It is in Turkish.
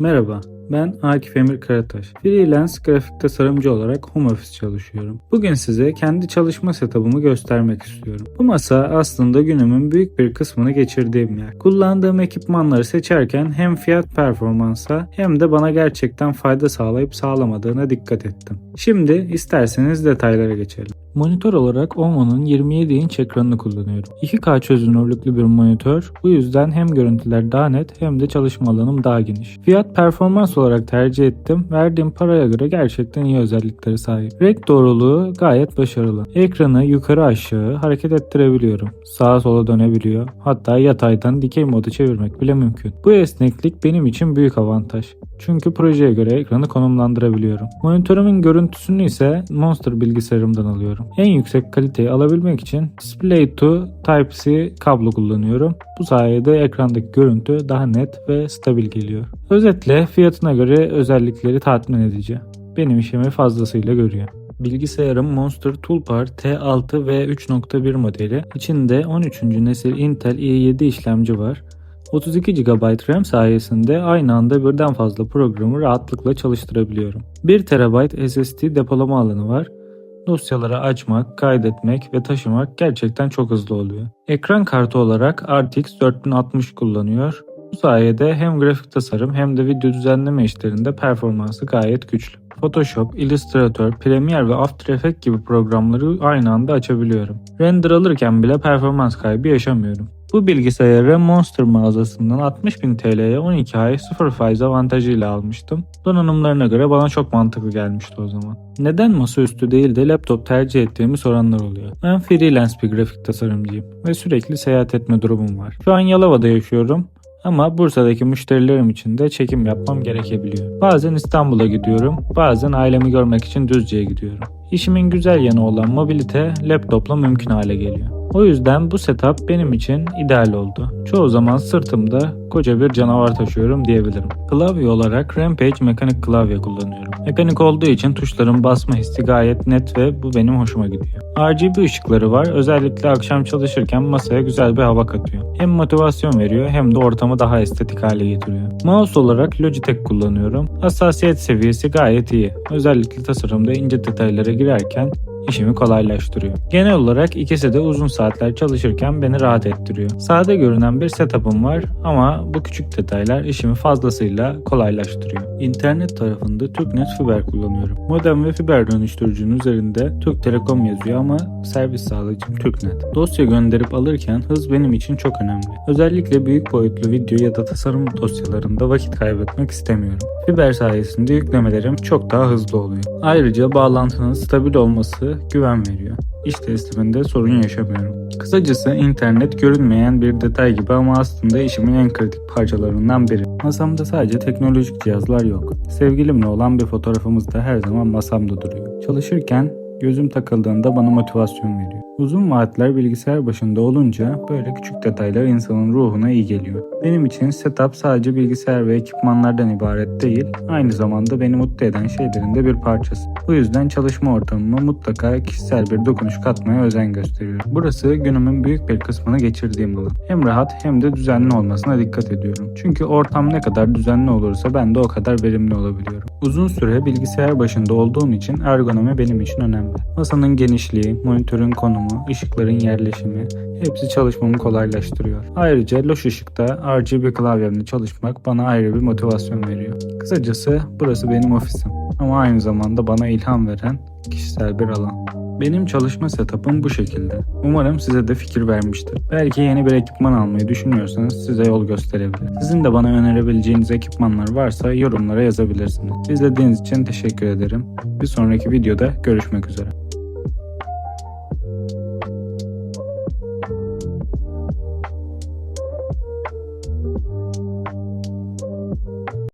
Merhaba, ben Akif Emir Karataş. Freelance grafik tasarımcı olarak home office çalışıyorum. Bugün size kendi çalışma setup'ımı göstermek istiyorum. Bu masa aslında günümün büyük bir kısmını geçirdiğim yer. Kullandığım ekipmanları seçerken hem fiyat performansa hem de bana gerçekten fayda sağlayıp sağlamadığına dikkat ettim. Şimdi isterseniz detaylara geçelim. Monitör olarak Omo'nun 27 inç ekranını kullanıyorum. 2K çözünürlüklü bir monitör. Bu yüzden hem görüntüler daha net hem de çalışma alanım daha geniş. Fiyat performans olarak tercih ettim. Verdiğim paraya göre gerçekten iyi özellikleri sahip. Renk doğruluğu gayet başarılı. Ekranı yukarı aşağı hareket ettirebiliyorum. Sağa sola dönebiliyor. Hatta yataydan dikey modu çevirmek bile mümkün. Bu esneklik benim için büyük avantaj. Çünkü projeye göre ekranı konumlandırabiliyorum. Monitörümün görüntüsünü ise Monster bilgisayarımdan alıyorum. En yüksek kaliteyi alabilmek için Display to Type-C kablo kullanıyorum. Bu sayede ekrandaki görüntü daha net ve stabil geliyor. Özetle fiyatına göre özellikleri tatmin edici. Benim işimi fazlasıyla görüyor. Bilgisayarım Monster Toolbar T6 ve 3.1 modeli. İçinde 13. nesil Intel i7 işlemci var. 32 GB RAM sayesinde aynı anda birden fazla programı rahatlıkla çalıştırabiliyorum. 1 TB SSD depolama alanı var. Dosyaları açmak, kaydetmek ve taşımak gerçekten çok hızlı oluyor. Ekran kartı olarak RTX 4060 kullanıyor. Bu sayede hem grafik tasarım hem de video düzenleme işlerinde performansı gayet güçlü. Photoshop, Illustrator, Premiere ve After Effects gibi programları aynı anda açabiliyorum. Render alırken bile performans kaybı yaşamıyorum. Bu bilgisayarı Monster mağazasından 60.000 TL'ye 12 ay sıfır faiz avantajıyla almıştım. Donanımlarına göre bana çok mantıklı gelmişti o zaman. Neden masaüstü değil de laptop tercih ettiğimi soranlar oluyor. Ben freelance bir grafik tasarımcıyım ve sürekli seyahat etme durumum var. Şu an Yalova'da yaşıyorum ama Bursa'daki müşterilerim için de çekim yapmam gerekebiliyor. Bazen İstanbul'a gidiyorum, bazen ailemi görmek için Düzce'ye gidiyorum. İşimin güzel yanı olan mobilite laptopla mümkün hale geliyor. O yüzden bu setup benim için ideal oldu. Çoğu zaman sırtımda koca bir canavar taşıyorum diyebilirim. Klavye olarak Rampage mekanik klavye kullanıyorum. Mekanik olduğu için tuşların basma hissi gayet net ve bu benim hoşuma gidiyor. RGB ışıkları var. Özellikle akşam çalışırken masaya güzel bir hava katıyor. Hem motivasyon veriyor hem de ortamı daha estetik hale getiriyor. Mouse olarak Logitech kullanıyorum. Hassasiyet seviyesi gayet iyi. Özellikle tasarımda ince detaylara girerken işimi kolaylaştırıyor. Genel olarak ikisi de uzun saatler çalışırken beni rahat ettiriyor. Sade görünen bir setup'ım var ama bu küçük detaylar işimi fazlasıyla kolaylaştırıyor. İnternet tarafında TürkNet fiber kullanıyorum. Modem ve fiber dönüştürücünün üzerinde Türk Telekom yazıyor ama servis sağlayıcım TürkNet. Dosya gönderip alırken hız benim için çok önemli. Özellikle büyük boyutlu video ya da tasarım dosyalarında vakit kaybetmek istemiyorum. Fiber sayesinde yüklemelerim çok daha hızlı oluyor. Ayrıca bağlantının stabil olması güven veriyor. İş tesliminde sorun yaşamıyorum. Kısacası internet görünmeyen bir detay gibi ama aslında işimin en kritik parçalarından biri. Masamda sadece teknolojik cihazlar yok. Sevgilimle olan bir fotoğrafımız da her zaman masamda duruyor. Çalışırken gözüm takıldığında bana motivasyon veriyor. Uzun vaatler bilgisayar başında olunca böyle küçük detaylar insanın ruhuna iyi geliyor. Benim için setup sadece bilgisayar ve ekipmanlardan ibaret değil, aynı zamanda beni mutlu eden şeylerin de bir parçası. Bu yüzden çalışma ortamıma mutlaka kişisel bir dokunuş katmaya özen gösteriyorum. Burası günümün büyük bir kısmını geçirdiğim alan. Hem rahat hem de düzenli olmasına dikkat ediyorum. Çünkü ortam ne kadar düzenli olursa ben de o kadar verimli olabiliyorum. Uzun süre bilgisayar başında olduğum için ergonomi benim için önemli. Masanın genişliği, monitörün konumu, ışıkların yerleşimi hepsi çalışmamı kolaylaştırıyor. Ayrıca loş ışıkta RGB klavyemle çalışmak bana ayrı bir motivasyon veriyor. Kısacası burası benim ofisim ama aynı zamanda bana ilham veren kişisel bir alan. Benim çalışma setup'ım bu şekilde. Umarım size de fikir vermiştir. Belki yeni bir ekipman almayı düşünüyorsanız size yol gösterebilir. Sizin de bana önerebileceğiniz ekipmanlar varsa yorumlara yazabilirsiniz. İzlediğiniz için teşekkür ederim. Bir sonraki videoda görüşmek üzere.